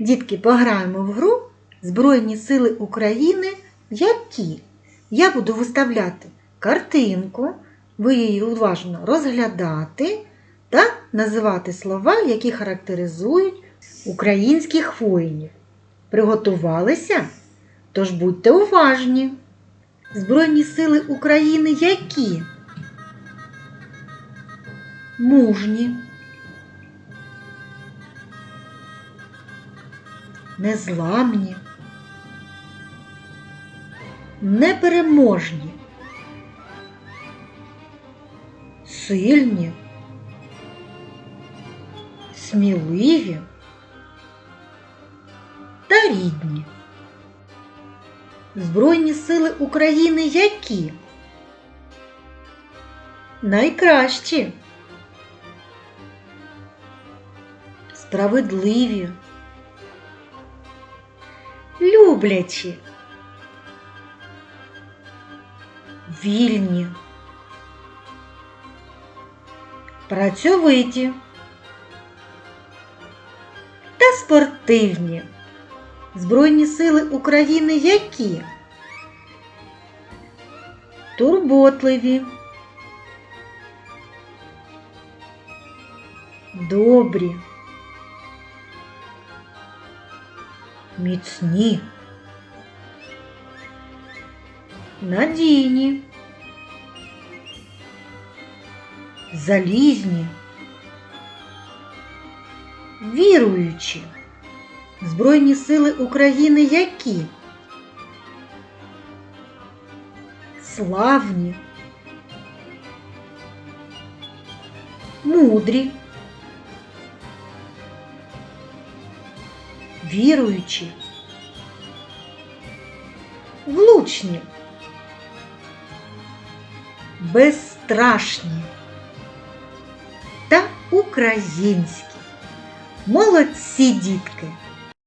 Дітки, пограємо в гру Збройні сили України які? Я буду виставляти картинку, ви її уважно розглядати та називати слова, які характеризують українських воїнів. Приготувалися? Тож будьте уважні. Збройні сили України які? Мужні. Незламні. Непереможні. Сильні. Сміливі та рідні. Збройні сили України які? Найкращі. Справедливі. Люблячі. Вільні. Працьовиті. Та спортивні. Збройні сили України які? Турботливі. Добрі. Міцні. Надійні. Залізні. Віруючі. Збройні сили України які? Славні, мудрі, віруючі, влучні, безстрашні та українські. Молодці, дітки!